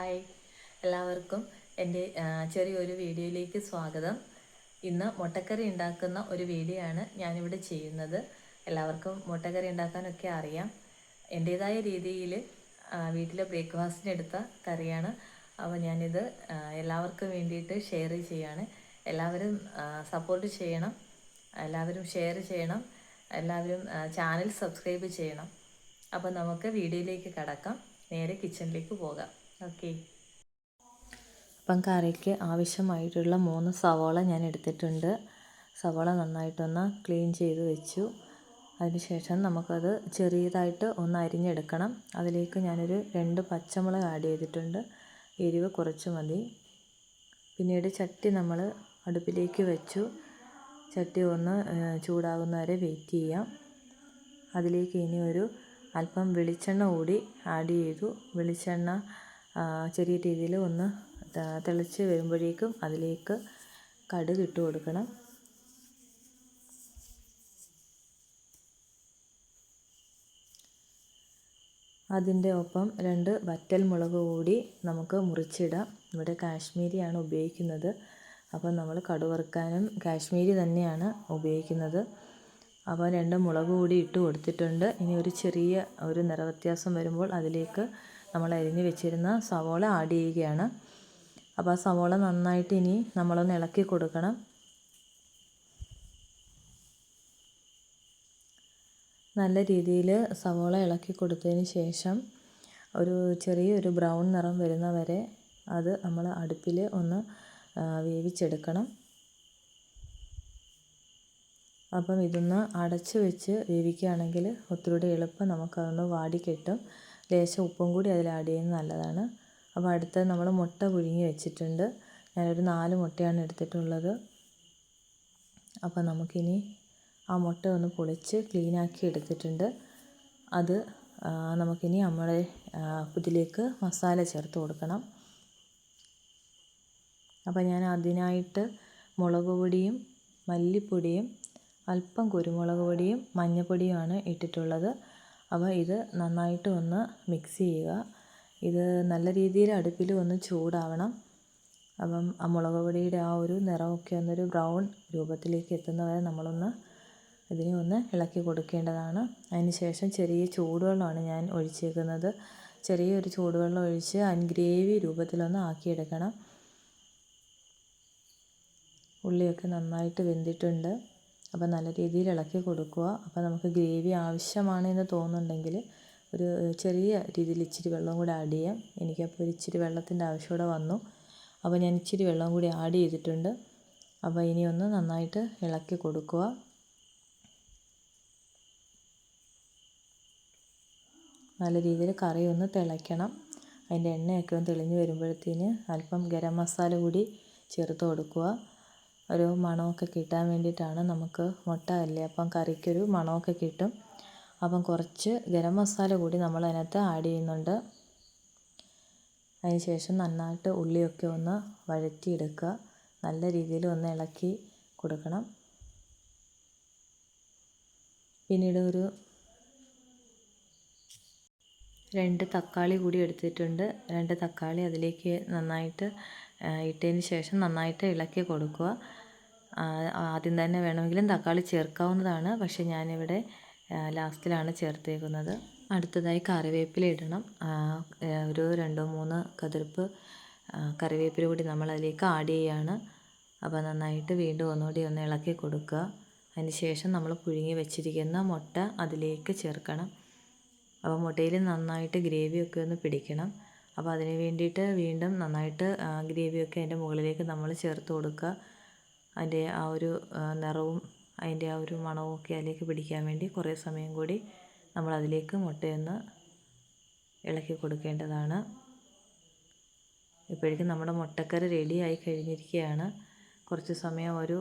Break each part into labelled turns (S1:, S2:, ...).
S1: Hi എല്ലാവർക്കും എന്റെ ചെറിയൊരു വീഡിയോയിലേക്ക് സ്വാഗതം. ഇന്ന് മുട്ടക്കറി ഉണ്ടാക്കുന്ന ഒരു വീഡിയോ ആണ് ഞാനിവിടെ ചെയ്യുന്നത്. എല്ലാവർക്കും മുട്ടക്കറി ഉണ്ടാക്കാനൊക്കെ അറിയാം. എന്റേതായ രീതിയിൽ വീട്ടിലെ ബ്രേക്ക്ഫാസ്റ്റിന് എടുത്ത കറിയാണ്. അപ്പോൾ ഞാനിത് എല്ലാവർക്കും വേണ്ടിയിട്ട് ഷെയർ ചെയ്യാണ് എല്ലാവരും സപ്പോർട്ട് ചെയ്യണം. എല്ലാവരും ഷെയർ ചെയ്യണം. എല്ലാവരും ചാനൽ സബ്സ്ക്രൈബ് ചെയ്യണം. അപ്പോൾ നമുക്ക് വീഡിയോയിലേക്ക് കടക്കാം. നേരെ കിച്ചണിലേക്ക് പോകാം. ഓക്കെ. അപ്പം കറിക്ക് ആവശ്യമായിട്ടുള്ള മൂന്ന് സവാള ഞാൻ എടുത്തിട്ടുണ്ട്. സവാള നന്നായിട്ടൊന്ന് ക്ലീൻ ചെയ്ത് വെച്ചു. അതിനുശേഷം നമുക്കത് ചെറിയതായിട്ട് ഒന്ന് അരിഞ്ഞെടുക്കണം. അതിലേക്ക് ഞാനൊരു രണ്ട് പച്ചമുളക് ആഡ് ചെയ്തിട്ടുണ്ട്. എരിവ് കുറച്ച് മതി. പിന്നീട് ചട്ടി നമ്മൾ അടുപ്പിലേക്ക് വെച്ചു. ചട്ടി ഒന്ന് ചൂടാകുന്ന വരെ വെയിറ്റ് ചെയ്യാം. അതിലേക്ക് ഇനി ഒരു അല്പം വെളിച്ചെണ്ണ കൂടി ആഡ് ചെയ്തു. വെളിച്ചെണ്ണ ചെറിയ രീതിയിൽ ഒന്ന് തിളച്ച് വരുമ്പോഴേക്കും അതിലേക്ക് കടുക് ഇട്ട് കൊടുക്കണം. അതിന്റെ ഒപ്പം രണ്ട് വറ്റൽ മുളക് കൂടി നമുക്ക് മുറിച്ചിടാം. ഇവിടെ കാശ്മീരിയാണ് ഉപയോഗിക്കുന്നത്. അപ്പോൾ നമ്മൾ കടുവറുക്കാനും കാശ്മീരി തന്നെയാണ് ഉപയോഗിക്കുന്നത്. അപ്പോൾ രണ്ട് മുളക് കൂടി ഇട്ട് കൊടുത്തിട്ടുണ്ട്. ഇനി ഒരു ചെറിയ ഒരു നിറവ്യത്യാസം വരുമ്പോൾ അതിലേക്ക് നമ്മൾ അരിഞ്ഞ് വെച്ചിരുന്ന സവോള ആഡ് ചെയ്യുകയാണ്. അപ്പോൾ ആ സവോള നന്നായിട്ട് ഇനി നമ്മളൊന്ന് ഇളക്കി കൊടുക്കണം. നല്ല രീതിയിൽ സവോള ഇളക്കി കൊടുത്തതിന് ശേഷം ഒരു ചെറിയൊരു ബ്രൗൺ നിറം വരുന്ന വരെ അത് നമ്മൾ അടുപ്പിൽ ഒന്ന് വേവിച്ചെടുക്കണം. അപ്പം ഇതൊന്ന് അടച്ച് വെച്ച് വേവിക്കുകയാണെങ്കിൽ ഒത്തിരി എളുപ്പം നമുക്കതൊന്ന് വാടി കിട്ടും. ലേശം ഉപ്പും കൂടി അതിൽ ആഡ് ചെയ്യുന്നത് നല്ലതാണ്. അപ്പോൾ അടുത്ത നമ്മൾ മുട്ട പുഴുങ്ങി വെച്ചിട്ടുണ്ട്. ഞാനൊരു നാല് മുട്ടയാണ് എടുത്തിട്ടുള്ളത്. അപ്പോൾ നമുക്കിനി ആ മുട്ട ഒന്ന് പൊളിച്ച് ക്ലീനാക്കി എടുത്തിട്ടുണ്ട്. അത് നമുക്കിനി നമ്മുടെ ഇതിലേക്ക് മസാല ചേർത്ത് കൊടുക്കണം. അപ്പോൾ ഞാൻ അതിനായിട്ട് മുളക് പൊടിയും മല്ലിപ്പൊടിയും അല്പം കുരുമുളക് പൊടിയും മഞ്ഞൾപ്പൊടിയുമാണ് ഇട്ടിട്ടുള്ളത്. അപ്പോൾ ഇത് നന്നായിട്ട് ഒന്ന് മിക്സ് ചെയ്യുക. ഇത് നല്ല രീതിയിൽ അടുപ്പിൽ ഒന്ന് ചൂടാവണം. അപ്പം ആ മുളക് പൊടിയുടെ ആ ഒരു നിറമൊക്കെ ഒന്നൊരു ബ്രൗൺ രൂപത്തിലേക്ക് എത്തുന്നവരെ നമ്മളൊന്ന് ഇതിനെ ഒന്ന് ഇളക്കി കൊടുക്കേണ്ടതാണ്. അതിന് ശേഷം ചെറിയ ചൂടുവെള്ളമാണ് ഞാൻ ഒഴിച്ചേക്കുന്നത്. ചെറിയൊരു ചൂടുവെള്ളം ഒഴിച്ച് ഗ്രേവി രൂപത്തിലൊന്ന് ആക്കിയെടുക്കണം. ഉള്ളിയൊക്കെ നന്നായിട്ട് വെന്തിട്ടുണ്ട്. അപ്പോൾ നല്ല രീതിയിൽ ഇളക്കി കൊടുക്കുക. അപ്പം നമുക്ക് ഗ്രേവി ആവശ്യമാണ് എന്ന് തോന്നുന്നുണ്ടെങ്കിൽ ഒരു ചെറിയ രീതിയിൽ ഇച്ചിരി വെള്ളം കൂടി ആഡ് ചെയ്യാം. എനിക്കപ്പോൾ ഒരു ഇച്ചിരി വെള്ളത്തിന്റെ ആവശ്യം കൂടെ വന്നു. അപ്പോൾ ഞാൻ ഇച്ചിരി വെള്ളം കൂടി ആഡ് ചെയ്തിട്ടുണ്ട്. അപ്പോൾ ഇനി ഒന്ന് നന്നായിട്ട് ഇളക്കി കൊടുക്കുക. നല്ല രീതിയിൽ കറി ഒന്ന് തിളയ്ക്കണം. അതിന്റെ എണ്ണയൊക്കെ ഒന്ന് തെളിഞ്ഞ് വരുമ്പോഴത്തേന് അല്പം ഗരം മസാല കൂടി ചേർത്ത് കൊടുക്കുക. ഒരു മണമൊക്കെ കിട്ടാൻ വേണ്ടിയിട്ടാണ് നമുക്ക് മുട്ട അല്ലേ? അപ്പം കറിക്കൊരു മണമൊക്കെ കിട്ടും. അപ്പം കുറച്ച് ഗരം മസാല കൂടി നമ്മൾ അതിനകത്ത് ആഡ് ചെയ്യുന്നുണ്ട്. അതിന് ശേഷം നന്നായിട്ട് ഉള്ളിയൊക്കെ ഒന്ന് വഴറ്റിയെടുക്കുക. നല്ല രീതിയിൽ ഒന്ന് ഇളക്കി കൊടുക്കണം. പിന്നീട് ഒരു രണ്ട് തക്കാളി കൂടി എടുത്തിട്ടുണ്ട്. രണ്ട് തക്കാളി അതിലേക്ക് നന്നായിട്ട് ഇട്ടതിന് ശേഷം നന്നായിട്ട് ഇളക്കി കൊടുക്കുക. ആദ്യം തന്നെ വേണമെങ്കിലും തക്കാളി ചേർക്കാവുന്നതാണ്. പക്ഷേ ഞാനിവിടെ ലാസ്റ്റിലാണ് ചേർത്തേക്കുന്നത്. അടുത്തതായി കറിവേപ്പില ഇടണം. ഒരു രണ്ടോ മൂന്ന് കതിർപ്പ് കറിവേപ്പില കൂടി നമ്മൾ അതിലേക്ക് ആഡ് ചെയ്യുകയാണ് അപ്പോൾ നന്നായിട്ട് വീണ്ടും ഒന്നുകൂടി ഒന്ന് ഇളക്കി കൊടുക്കുക. അതിന് ശേഷം നമ്മൾ പുഴുങ്ങി വെച്ചിരിക്കുന്ന മുട്ട അതിലേക്ക് ചേർക്കണം. അപ്പോൾ മുട്ടയിൽ നന്നായിട്ട് ഗ്രേവിയൊക്കെ ഒന്ന് പിടിക്കണം. അപ്പോൾ അതിന് വേണ്ടിയിട്ട് വീണ്ടും നന്നായിട്ട് ഗ്രേവിയൊക്കെ അതിന്റെ മുകളിലേക്ക് നമ്മൾ ചേർത്ത് കൊടുക്കുക. അതിന്റെ ആ ഒരു നിറവും അതിന്റെ ആ ഒരു മണവും ഒക്കെ അതിലേക്ക് പിടിക്കാൻ വേണ്ടി കുറേ സമയം കൂടി നമ്മൾ അതിലേക്ക് മുട്ടയൊന്ന് ഇളക്കി കൊടുക്കേണ്ടതാണ്. ഇപ്പോഴേക്കും നമ്മുടെ മുട്ടക്കറി റെഡി ആയി കഴിഞ്ഞിരിക്കുകയാണ്. കുറച്ച് സമയം ഒരു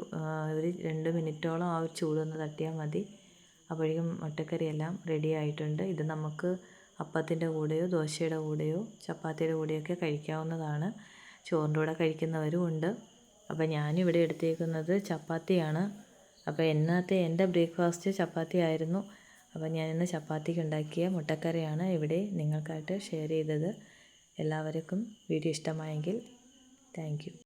S1: ഒരു രണ്ട് മിനിറ്റോളം ആ ഒരു ചൂടൊന്ന് തട്ടിയാൽ മതി. അപ്പോഴേക്കും മുട്ടക്കറിയെല്ലാം റെഡി ആയിട്ടുണ്ട്. ഇത് നമുക്ക് അപ്പത്തിന്റെ കൂടെയോ ദോശയുടെ കൂടെയോ ചപ്പാത്തിയുടെ കൂടെയൊക്കെ കഴിക്കാവുന്നതാണ്. ചോറിന്റെ കൂടെ കഴിക്കുന്നവരും ഉണ്ട്. അപ്പോൾ ഞാനിവിടെ എടുത്തേക്കുന്നത് ചപ്പാത്തിയാണ്. അപ്പോൾ ഇന്നത്തെ എന്റെ ബ്രേക്ക്ഫാസ്റ്റ് ചപ്പാത്തി ആയിരുന്നു. അപ്പോൾ ഞാൻ ഇന്ന് ചപ്പാത്തിക്ക് ഉണ്ടാക്കിയ മുട്ടക്കറിയാണ് ഇവിടെ നിങ്ങൾക്കായിട്ട് ഷെയർ ചെയ്തത്. എല്ലാവർക്കും വീഡിയോ ഇഷ്ടമായെങ്കിൽ താങ്ക്